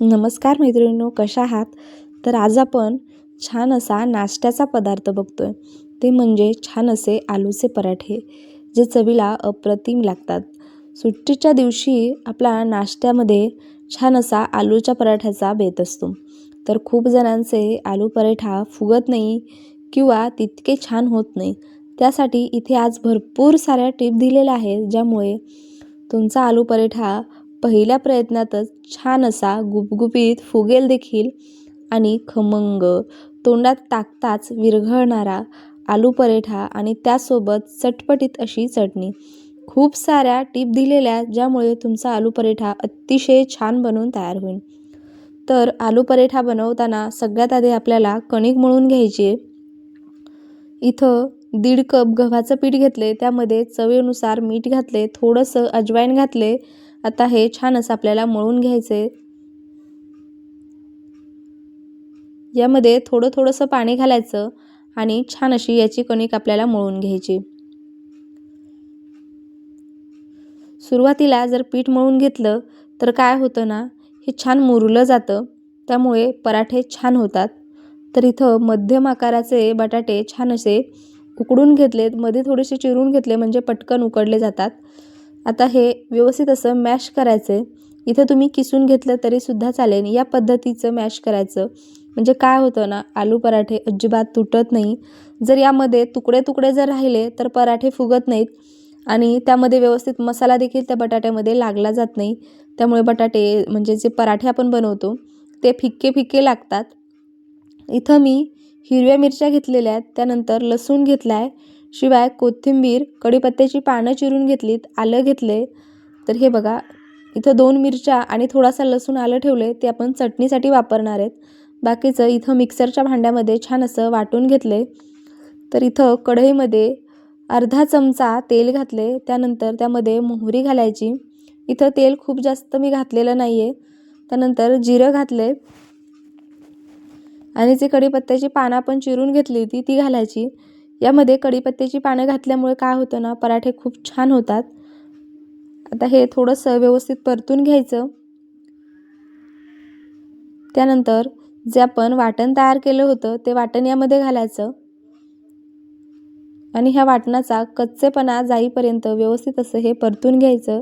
नमस्कार मैत्रिणींनो कशा आहात? तर आज आपण छान असा नाश्त्याचा पदार्थ बघतो आहे ते म्हणजे छान असे आलूचे पराठे जे चवीला अप्रतिम लागतात. सुट्टीच्या दिवशी आपला नाश्त्यामध्ये छान असा आलूच्या पराठ्याचा बेत असतो. तर खूप जणांचे आलू पराठा फुगत नाही किंवा तितके छान होत नाही. त्यासाठी इथे आज भरपूर साऱ्या टिप दिलेल्या आहेत ज्यामुळे तुमचा आलू पराठा पहिल्या प्रयत्नातच छान असा गुबगुबीत फुगेल देखील आणि खमंग. तोंडात टाकताच विरघळणारा आलू परेठा आणि त्यासोबत चटपटीत अशी चटणी. खूप साऱ्या टीप दिलेल्या ज्यामुळे तुमचा आलू पराठा अतिशय छान बनवून तयार होईल. तर आलू परेठा बनवताना सगळ्यात आधी आपल्याला कणिक मळून घ्यायची आहे. इथं दीड कप गव्हाचं पीठ घेतले त्यामध्ये चवीनुसार मीठ घातले थोडंसं अजवाईन घातले आता हे छान असं आपल्याला मळून घ्यायचे यामध्ये थोडं थोडंसं पाणी घालायचं आणि छान अशी याची कणिक आपल्याला मळून घ्यायची. सुरुवातीला जर पीठ मळून घेतलं तर काय होतं ना हे छान मुरलं जातं. त्यामुळे पराठे छान होतात. तर इथं मध्यम आकाराचे बटाटे छान असे उकडून घेतलेत. मध्ये थोडेसे चिरून घेतले म्हणजे पटकन उकडले जातात. आता हे व्यवस्थित असं मॅश करायचं आहे इथं तुम्ही किसून घेतलं तरीसुद्धा चालेल. या पद्धतीचं मॅश करायचं. म्हणजे काय होतं ना आलू पराठे अजिबात तुटत नाही. जर यामध्ये तुकडे तुकडे जर राहिले तर पराठे फुगत नाहीत. आणि त्यामध्ये व्यवस्थित मसाला देखील त्या बटाट्यामध्ये लागला जात नाही. त्यामुळे बटाटे म्हणजे जे पराठे आपण बनवतो ते फिक्के फिक्के लागतात. इथं मी हिरव्या मिरच्या घेतलेल्या आहेत. त्यानंतर लसूण घेतला आहे शिवाय कोथिंबीर कढीपत्त्याची पानं चिरून घेतलीत आलं घेतले तर हे बघा इथं दोन मिरच्या आणि थोडासा लसूण आलं ठेवले ते आपण चटणीसाठी वापरणार आहेत. बाकीचं इथं मिक्सरच्या भांड्यामध्ये छान असं वाटून घेतले तर इथं कढईमध्ये अर्धा चमचा तेल घातले त्यानंतर त्यामध्ये मोहरी घालायची. इथं तेल खूप जास्त मी घातलेलं नाही आहे त्यानंतर जिरं घातले आणि जे कढीपत्त्याची पानं आपण चिरून घेतली होती ती घालायची. यामध्ये कढीपत्त्याची पानं घातल्यामुळे काय होतं ना पराठे खूप छान होतात. आता हे थोडंसं व्यवस्थित परतून घ्यायचं. त्यानंतर जे आपण वाटण तयार केलं होतं ते वाटण यामध्ये घालायचं. आणि ह्या वाटणाचा कच्चेपणा जाईपर्यंत व्यवस्थित असं हे परतून घ्यायचं.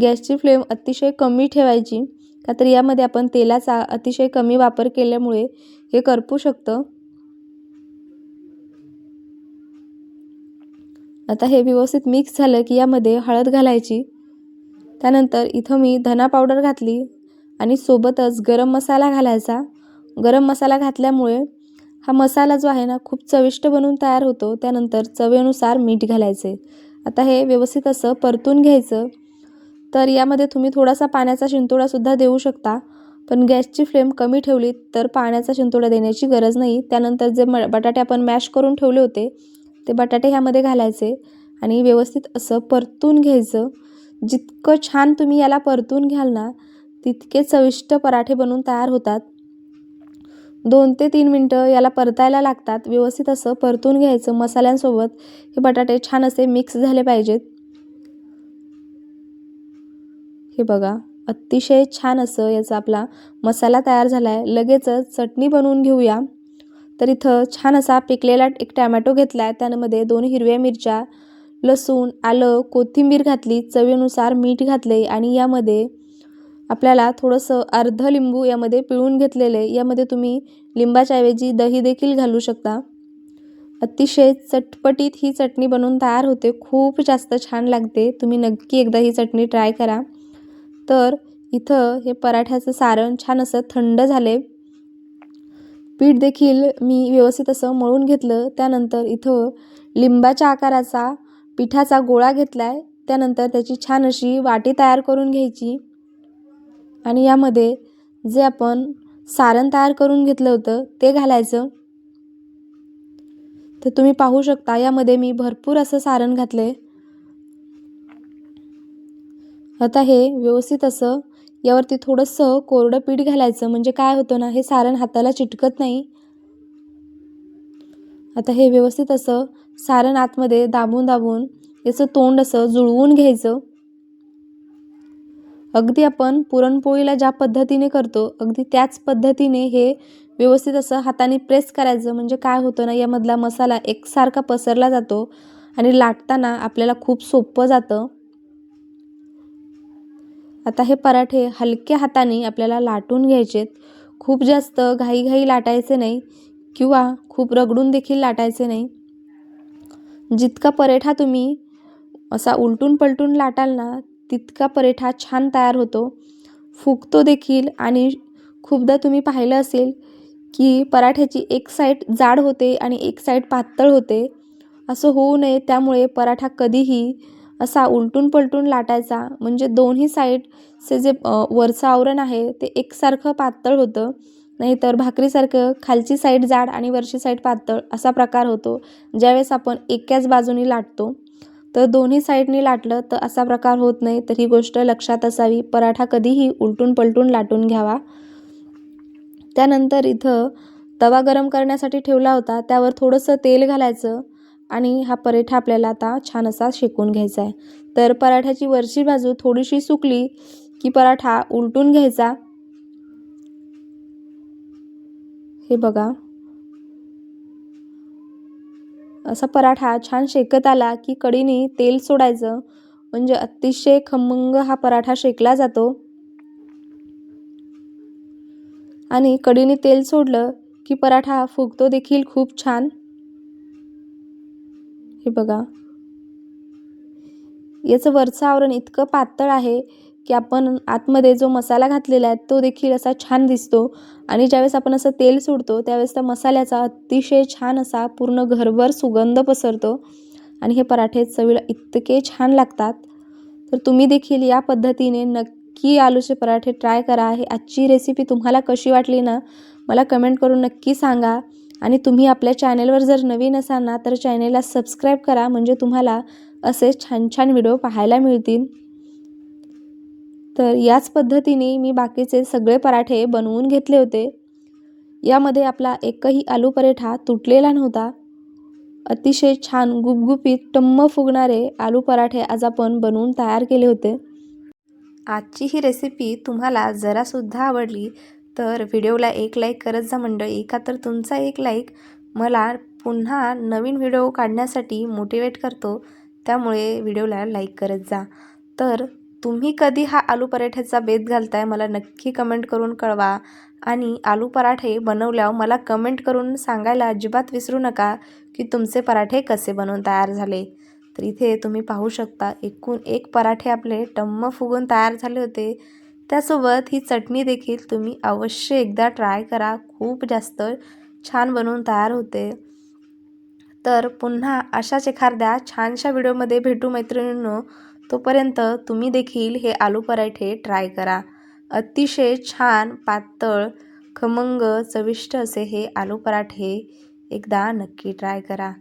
गॅसची फ्लेम अतिशय कमी ठेवायची का तर यामध्ये आपण तेलाचा अतिशय कमी वापर केल्यामुळे हे करपू शकतं. आता हे व्यवस्थित मिक्स झालं की यामध्ये हळद घालायची. त्यानंतर इथं मी धना पावडर घातली आणि सोबतच गरम मसाला घालायचा. गरम मसाला घातल्यामुळे हा मसाला जो आहे ना खूप चविष्ट बनून तयार होतो. त्यानंतर चवीनुसार मीठ घालायचे. आता हे व्यवस्थित असं परतून घ्यायचं. तर यामध्ये तुम्ही थोडासा पाण्याचा शिंतोडासुद्धा देऊ शकता. पण गॅसची फ्लेम कमी ठेवली तर पाण्याचा शिंतोडा देण्याची गरज नाही. त्यानंतर जे म बटाटे आपण मॅश करून ठेवले होते ते बटाटे ह्यामध्ये घालायचे आणि व्यवस्थित असं परतून घ्यायचं. जितकं छान तुम्ही याला परतून घ्याल ना तितके चविष्ट पराठे बनवून तयार होतात. दोन ते तीन मिनटं याला परतायला लागतात. व्यवस्थित असं परतून घ्यायचं. मसाल्यांसोबत हे बटाटे छान असे मिक्स झाले पाहिजेत. हे बघा अतिशय छान असं याचा आपला मसाला तयार झाला आहे लगेचच चटणी बनवून घेऊया. तर इथं छान असा पिकलेला एक टॅमॅटो घेतला आहे त्यामध्ये दोन हिरव्या मिरच्या लसूण आलं कोथिंबीर घातली चवीनुसार मीठ घातले आणि यामध्ये आपल्याला थोडंसं अर्ध लिंबू यामध्ये पिळून घेतलेले यामध्ये तुम्ही लिंबाच्याऐवजी दही देखील घालू शकता. अतिशय चटपटीत ही चटणी बनवून तयार होते. खूप जास्त छान लागते. तुम्ही नक्की एकदा ही चटणी ट्राय करा. तर इथं हे पराठ्याचं सारण छान असं थंड झाले पीठ देखील मी व्यवस्थित असं मळून घेतलं. त्यानंतर इथं लिंबाच्या आकाराचा पिठाचा गोळा घेतला आहे त्यानंतर त्याची छान अशी वाटी तयार करून घ्यायची. आणि यामध्ये जे आपण सारण तयार करून घेतलं होतं ते घालायचं. तर तुम्ही पाहू शकता यामध्ये मी भरपूर असं सारण घातलं आहे आता हे व्यवस्थित असं यावरती थोडंसं कोरडं पीठ घालायचं. म्हणजे काय होतं ना हे सारण हाताला चिटकत नाही. आता हे व्यवस्थित असं सारण आतमध्ये दाबून दाबून याचं तोंड असं जुळवून घ्यायचं. अगदी आपण पुरणपोळीला ज्या पद्धतीने करतो अगदी त्याच पद्धतीने हे व्यवस्थित असं हाताने प्रेस करायचं. म्हणजे काय होतं ना यामधला मसाला एकसारखा पसरला जातो आणि लाटताना आपल्याला खूप सोपं जातं. आता हे पराठे हलक्या हाताने आपल्याला लाटून घ्यायचेत. खूप जास्त घाईघाई लाटायचे नाही किंवा खूप रगडून देखील लाटायचे नाही. जितका पराठा तुम्ही असा उलटून पलटून लाटाल ना तितका पराठा छान तयार होतो. फुगतो देखील आणि खूपदा तुम्ही पाहिलं असेल की पराठ्याची एक साईड जाड होते आणि एक साईड पातळ होते. असं होऊ नये त्यामुळे पराठा कधीही असा उलटून पलटून लाटायचा. म्हणजे दोन्ही साईडचे जे वरचं आवरण आहे ते एकसारखं पातळ होतं. नाहीतर भाकरीसारखं खालची साईड जाड आणि वरची साईड पातळ असा प्रकार होतो ज्यावेळेस आपण एकाच बाजूनी लाटतो. तर दोन्ही साईडनी लाटलं तर असा प्रकार होत नाही तर ही गोष्ट लक्षात असावी. पराठा कधीही उलटून पलटून लाटून घ्यावा. त्यानंतर इथं तवा गरम करण्यासाठी ठेवला होता. त्यावर थोडंसं तेल घालायचं. आणि हा पराठा आपल्याला आता छान असा शेकून घ्यायचा आहे. तर पराठ्याची वरची बाजू थोडीशी सुकली की पराठा उलटून घ्यायचा. हे बघा. असा पराठा छान शेकत आला की कडीने तेल सोडायचं. म्हणजे अतिशय खमंग हा पराठा शेकला जातो. आणि कडीने तेल सोडलं की पराठा फुगतो देखील खूप छान. हे बघा. याचं वरचं आवरण इतकं पातळ आहे की आपण आतमध्ये जो मसाला घातलेला आहे तो देखील असा छान दिसतो. आणि ज्यावेळेस आपण असं तेल सोडतो त्यावेळेस त्या मसाल्याचा अतिशय छान असा पूर्ण घरभर सुगंध पसरतो. आणि हे पराठे चवीला इतके छान लागतात. तर तुम्ही देखील या पद्धतीने नक्की आलूचे पराठे ट्राय करा. हे आजची रेसिपी तुम्हाला कशी वाटली ना मला कमेंट करून नक्की सांगा. आणि तुम्ही आपल्या चॅनेलवर जर नवीन असाल ना तर चॅनेलला सबस्क्राईब करा. म्हणजे तुम्हाला असे छान छान व्हिडिओ पाहायला मिळतील. तर याच पद्धतीने मी बाकीचे सगळे पराठे बनवून घेतले होते. यामध्ये आपला एकही आलू पराठा तुटलेला नव्हता. अतिशय छान गुपगुपीत टम्म फुगणारे आलू पराठे आज आपण बनवून तयार केले होते. आजची ही रेसिपी तुम्हाला जरासुद्धा आवडली तर व्हिडिओला एक लाईक करत जा मंडळी. का तर तुमचा एक लाईक मला पुन्हा नवीन व्हिडिओ काढण्यासाठी मोटिवेट करतो. त्यामुळे व्हिडिओला लाईक करत जा. तर तुम्ही कधी हा आलू पराठ्याचा बेत घालताय मला नक्की कमेंट करून कळवा. आणि आलू पराठे बनवल्यावर मला कमेंट करून सांगायला अजिबात विसरू नका की तुमचे पराठे कसे बनवून तयार झाले. तर इथे तुम्ही पाहू शकता एकूण एक पराठे आपले टम्म फुगून तयार झाले होते. त्यासोबत ही चटणी देखील तुम्ही अवश्य एकदा ट्राय करा. खूप जास्त छान बनवून तयार होते. तर पुन्हा अशाच एखाद्या छानशा व्हिडिओमध्ये भेटू मैत्रिणींनो. तोपर्यंत तुम्ही देखील हे आलू पराठे ट्राय करा. अतिशय छान पातळ खमंग चविष्ट असे हे आलू पराठे एकदा नक्की ट्राय करा.